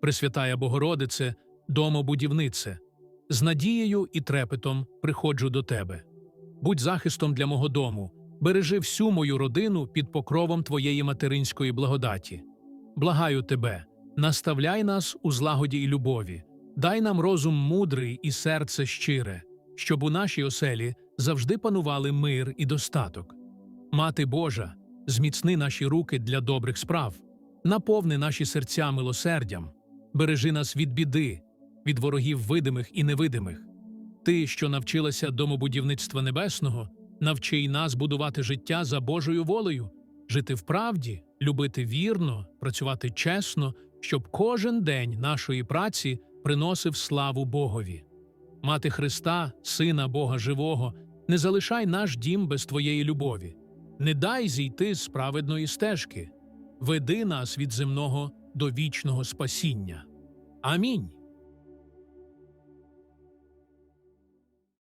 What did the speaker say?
Пресвятая Богородице, домобудівнице, з надією і трепетом приходжу до тебе. Будь захистом для мого дому, бережи всю мою родину під покровом твоєї материнської благодаті. Благаю тебе, наставляй нас у злагоді і любові, дай нам розум мудрий і серце щире, щоб у нашій оселі завжди панували мир і достаток. Мати Божа, зміцни наші руки для добрих справ, наповни наші серця милосердям, бережи нас від біди, від ворогів видимих і невидимих. Ти, що навчилася домобудівництва небесного, навчи й нас будувати життя за Божою волею, жити в правді, любити вірно, працювати чесно, щоб кожен день нашої праці приносив славу Богові. Мати Христа, Сина Бога Живого, не залишай наш дім без Твоєї любові, не дай зійти з праведної стежки, веди нас від земного до вічного спасіння. Амінь.